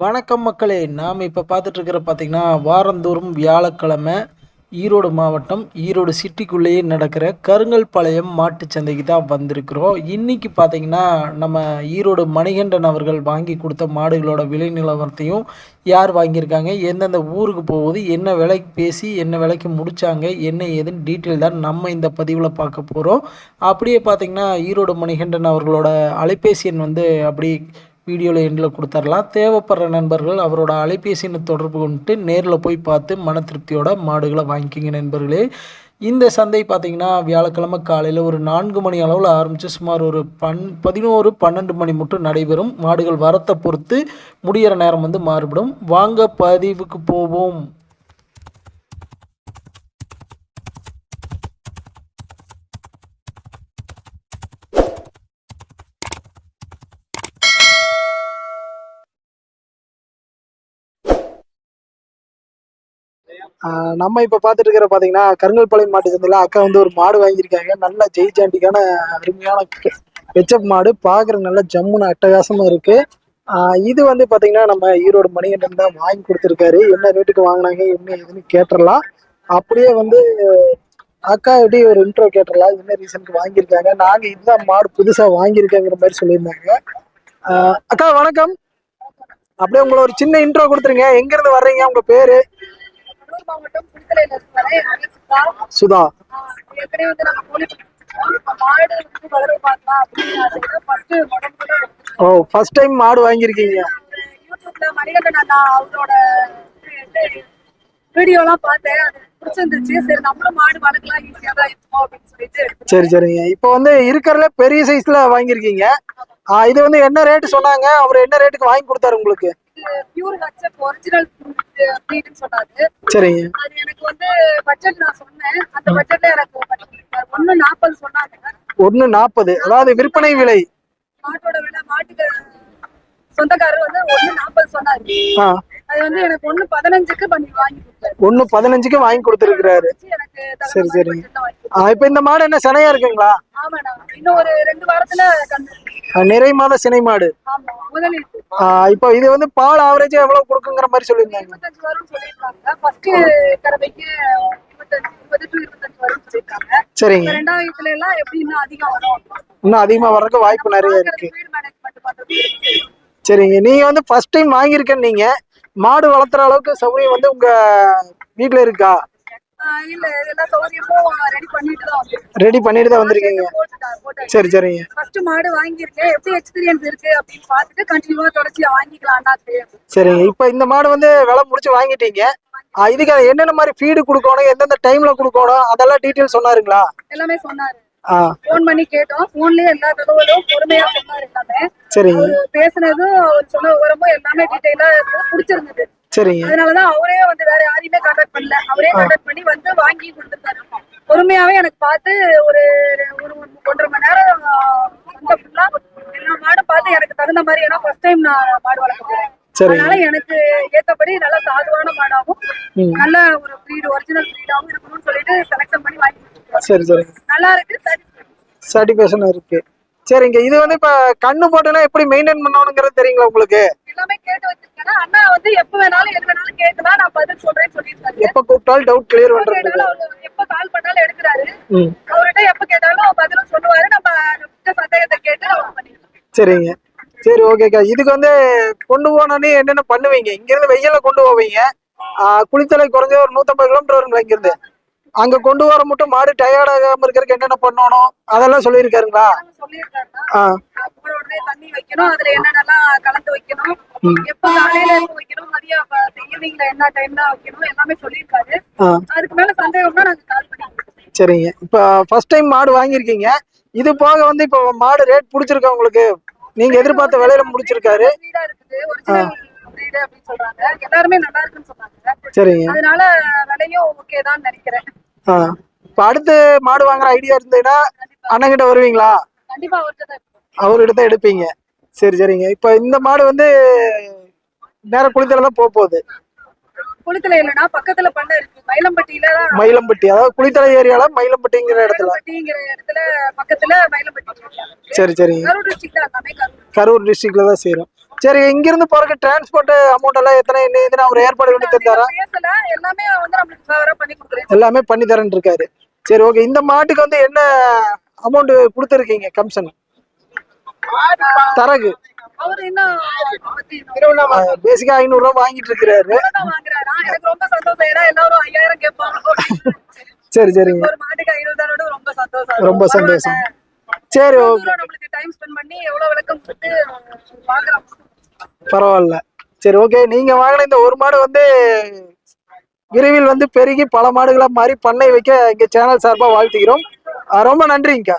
வணக்கம் மக்களே நாம் இப்போ பார்த்துட்ருக்கிற பார்த்திங்கன்னா வாரந்தோறும் வியாழக்கிழமை ஈரோடு மாவட்டம் ஈரோடு சிட்டிக்குள்ளேயே நடக்கிற கருங்கல்பாளையம் மாட்டு சந்தைக்கு தான் வந்திருக்கிறோம். இன்றைக்கி பார்த்தீங்கன்னா நம்ம ஈரோடு மணிகண்டன் அவர்கள் வாங்கி கொடுத்த மாடுகளோட விலை நிலவரத்தையும் யார் வாங்கியிருக்காங்க எந்தெந்த ஊருக்கு போகுது என்ன விலைக்கு பேசி என்ன விலைக்கு முடித்தாங்க என்ன ஏதுன்னு டீட்டெயில் தான் நம்ம இந்த பதிவில் பார்க்க போகிறோம் அப்படியே பார்த்தீங்கன்னா ஈரோடு மணிகண்டன் அவர்களோட அலைபேசி எண் வந்து அப்படி வீடியோவில் எண்டில் கொடுத்துர்லாம். தேவைப்படுற நண்பர்கள் அவரோட அலைபேசி தொடர்பு கொண்டு நேரில் போய் பார்த்து மன திருப்தியோட மாடுகளை வாங்கிக்கிங்க நண்பர்களே. இந்த சந்தை பார்த்திங்கன்னா வியாழக்கிழமை காலையில் ஒரு நான்கு மணி அளவில் ஆரம்பித்து சுமார் ஒரு பன் பதினோரு பன்னெண்டு மணி மட்டும் நடைபெறும். மாடுகள் வரத்தை பொறுத்து முடிகிற நேரம் வந்து மாறுபடும். வாங்க பதிவுக்கு போவோம். நம்ம இப்போ பார்த்துட்டு இருக்கிற பார்த்தீங்கன்னா கருங்கல்பாளையம் மாட்டு சந்தையில் அக்கா வந்து ஒரு மாடு வாங்கியிருக்காங்க. நல்ல ஜெயிச்சாண்டிக்கான அருமையான வெச்சப் மாடு. பார்க்குற நல்ல ஜம்முன்னு அட்டகாசமாக இருக்கு. இது வந்து பார்த்தீங்கன்னா நம்ம ஈரோடு மணிகண்டன் தான் வாங்கி கொடுத்துருக்காரு. என்ன ரேட்டுக்கு வாங்கினாங்க என்ன ஏதுன்னு கேட்டுடலாம் அப்படியே வந்து அக்கா எப்படி ஒரு இன்ட்ரோ கேட்டுடலாம் என்ன ரீசனுக்கு வாங்கியிருக்காங்க? நாங்கள் இதுதான் மாடு புதுசாக வாங்கியிருக்கேங்கிற மாதிரி சொல்லியிருந்தாங்க. அக்கா வணக்கம். அப்படியே உங்களை ஒரு சின்ன இன்ட்ரோ கொடுத்துருங்க. எங்கேருந்து வர்றீங்க? உங்கள் பேர்? மாவட்டம் புதுக்கலையில சுதா. ஏற்கனவே வந்து நம்ம கோழி மாடு வந்து வளர பார்க்கலாம் அப்படின்னு ஆசையில ஃபர்ஸ்ட் முதல் முதல்ல ஓ ஃபர்ஸ்ட் டைம் மாடு வாங்கியிருக்கீங்க. யூடியூப்ல மணிகண்டன் அண்ணா அவரோட வீடியோலாம் பார்த்தேன். அது பிடிச்சிருந்துச்சு. சரி நம்மளும் மாடு வளர்க்கலாம் ஈஸியா தான் இருக்கும் அப்படின்னு சொல்லிட்டு எடுத்தேன். சரி சரிங்க. இப்போ வந்து இருக்கிறதுல பெரிய சைஸ்ல வாங்கியிருக்கீங்க. இது வந்து என்ன ரேட் சொன்னாங்க? அவர் என்ன ரேட்டுக்கு வாங்கி கொடுத்தாரு உங்களுக்கு? பியூர் ஹச்சப் ஒரிஜினல் ப்ரீட்னு சொன்னாரு. சரிங்க. அது எனக்கு வந்து பட்ஜெட் நான் சொன்னேன். அந்த பட்ஜெட்ல எனக்கு ஒண்ணு நாற்பது சொன்னாங்க. ஒன்று நாற்பது அதாவது விற்பனை விலை. மாட்டோட விலை மாட்டுக்கு சொந்தக்காரர் வந்து ஒண்ணு நாற்பது சொன்னாரு. அது வந்து எனக்கு ஒண்ணு பதினஞ்சுக்கு பண்ணி வாங்கி கொடுத்தாரு. ஒன்று பதினஞ்சுக்கு வாங்கி தகுந்த சரி, சரி. இப்போ இந்த மாடு என்ன சினையா இருக்குங்களா? ஆமாண்ணா. இன்னும் ஒரு ரெண்டு வாரத்துல நிறை மாத சினை மாடு. ஆமா முதலீட்டு. இப்போ இது வந்து பால் ஆவரேஜா எவ்வளவு கொடுக்குங்கிற மாதிரி சொல்லியிருந்தாங்க. சரிங்க. இன்னும் அதிகம் வர்றதுக்கு வாய்ப்பு நிறைய இருக்கு. சரிங்க. நீங்க வந்து ஃபர்ஸ்ட் டைம் வாங்கியிருக்கேன்னு நீங்க மாடு வளர்த்துற அளவுக்கு சௌகரியம் வந்து உங்க வீட்ல இருக்கா? இல்ல எல்லா சௌகரியமும் ரெடி பண்ணிட்டு தான் ரெடி பண்ணிட்டு தான் வந்திருக்கீங்க? சரி சரிங்க. ஃபர்ஸ்ட் மாடு வாங்கியிருக்கேன். எப்படி எக்ஸ்பீரியன்ஸ் இருக்கு அப்படின்னு பார்த்துட்டு கண்டினியூவா தொடர்ச்சியா வாங்கிக்கலாம்டா சரிங்க. இப்போ இந்த மாடு வந்து விலை முடிச்சு வாங்கிட்டீங்க. இதுக்கு என்னென்ன மாதிரி ஃபீடு கொடுக்கணும் எந்தெந்த டைம்ல கொடுக்கணும் அதெல்லாம் டீட்டெயில் சொன்னாருங்களா? எல்லாமே சொன்னாரு. ஆ. ஃபோன் பண்ணி கேட்டோம். ஃபோன்லயே எல்லா தகவலும் பொறுமையா சொன்னாரு எல்லாமே. அவரு பேசுனதும் சொன்ன விவரமும் எல்லாமே டீட்டெயிலா பிடிச்சிருந்தது. சரிங்க. அதனாலதான் அவரே வந்து வேற யாரையுமே கான்டாக்ட் பண்ணல. அவரே கான்டாக்ட் பண்ணி வந்து வாங்கி கொடுத்துருந்தாரு பொறுமையாவே எனக்கு பார்த்து ஒரு ஒரு ஒன்றரை மணி நேரம் ஃபுல்லா எல்லா மாடும் பார்த்து எனக்கு தகுந்த மாதிரி ஏன்னா ஃபர்ஸ்ட் டைம் நான் மாடு வளர்க்க போறேன். சரிங்க. அதனால எனக்கு ஏத்தபடி நல்ல சாதுவான மாடாவும் ம். நல்ல ஒரு ப்ரீடு ஒரிஜினல் ப்ரீடாவும் இருக்கணும்னு சொல்லிட்டு செலக்ஷன் பண்ணி வாங்கி. சரி சரிங்க நல்லா இருக்கு. சர்டிஃபிகேஷன் இருக்கு. சரிங்க. இது வந்து இப்போ கண்ணு போட்டோன்னா எப்படி மெயின்டைன் பண்ணணுங்கிறது தெரியுங்களா உங்களுக்கு? அண்ணா வந்து எப்ப வேணாலும் எது வேணாலும் கேட்கலாம் நான் பதில் சொல்றேன்னு சொல்லியிருக்காரு எப்போ கூப்பிட்டாலும் டவுட் கிளியர் அவரு எப்ப கால் பண்ணாலும் எடுக்கிறாரு. அவர்கிட்ட எப்ப கேட்டாலும் பதிலும் சொல்லுவாரு. நம்ம சந்தேகத்தை கேட்டு சரிங்க. சரி ஓகேக்கா இதுக்கு வந்து கொண்டு போனோன்னே என்னென்ன பண்ணுவீங்க? இங்கிருந்து வெயில கொண்டு போவீங்க. குளித்தலை குறைஞ்ச ஒரு நூற்றம்பது கிலோமீட்டர் வருங்களா இங்கிருந்து. அங்க கொண்டு வர மட்டும் மாடு டயர்ட் ஆகாம இருக்கிறதுக்கு என்னென்ன பண்ணணும்? அதெல்லாம் சொல்லியிருக்காருங்களா? ஆ உடனே தண்ணி வைக்கணும் அதுல என்னென்னலாம் கலந்து வைக்கணும். எப்ப காலையில வைக்கணும் மதியம் ஈவினிங்ல என்ன டைம்ல வைக்கணும் எல்லாமே சொல்லியிருக்காரு. அதுக்கு மேல சந்தேகம்னா நாங்க கால் பண்ணி சரிங்க. இப்போ ஃபர்ஸ்ட் டைம் மாடு வாங்கியிருக்கீங்க. இது போக வந்து இப்போ மாடு ரேட் பிடிச்சிருக்கா உங்களுக்கு? நீங்க எதிர்பார்த்த விலையில முடிச்சிருக்காரு. எல்லாருமே நல்லா இருக்குன்னு சொன்னாங்க. சரிங்க. அதனால விலையும் ஓகே தான் நினைக்கிறேன். இப்போ அடுத்து மாடு வாங்குற ஐடியா இருந்ததுன்னா அண்ணங்கிட்ட வருவீங்களா? கண்டிப்பா அவர்கிட்ட. அவர்கிட்ட தான் எடுப்பீங்க. சரி சரிங்க. இப்போ இந்த மாடு வந்து நேர குளித்தல தான் போக போகுது. குளித்தலை இல்லைன்னா பக்கத்துல பண்ண இருக்கு. மயிலம்பட்டியில தான் மயிலம்பட்டி அதாவது குளித்தலை ஏரியால மயிலம்பட்டிங்கிற இடத்துல. இடத்துல பக்கத்துல மயிலம்பட்டி. சரி சரிங்க கரூர் டிஸ்ட்ரிக்ட்ல தான் செய்கிறோம் சரி இங்கிருந்து போறதுக்கு டிரான்ஸ்போர்ட் அமௌண்ட் எல்லாம் எத்தனை என்ன இதுன்னு அவர் ஏற்பாடு பண்ணி தந்தாரா? எல்லாமே வந்து நம்மளுக்கு பண்ணி கொடுக்குறேன். எல்லாமே பண்ணி தரேன் இருக்காரு. சரி ஓகே இந்த மாட்டுக்கு வந்து என்ன அமௌண்ட் கொடுத்துருக்கீங்க? கமிஷன். தரகு. பேசிக்கா ஐநூறு ரூபாய் வாங்கிட்டு இருக்கிறாரு. சரி சரிங்க. ரொம்ப சந்தோஷம். ரொம்ப சந்தோஷம். சரி பரவாயில்ல. சரி ஓகே நீங்க வாங்கின இந்த ஒரு மாடு வந்து விரைவில் வந்து பெருகி பல மாடுகளா மாறி பண்ணை வைக்க எங்க சேனல் சார்பா வாழ்த்துகிறோம். அஹ் ரொம்ப நன்றிங்கக்கா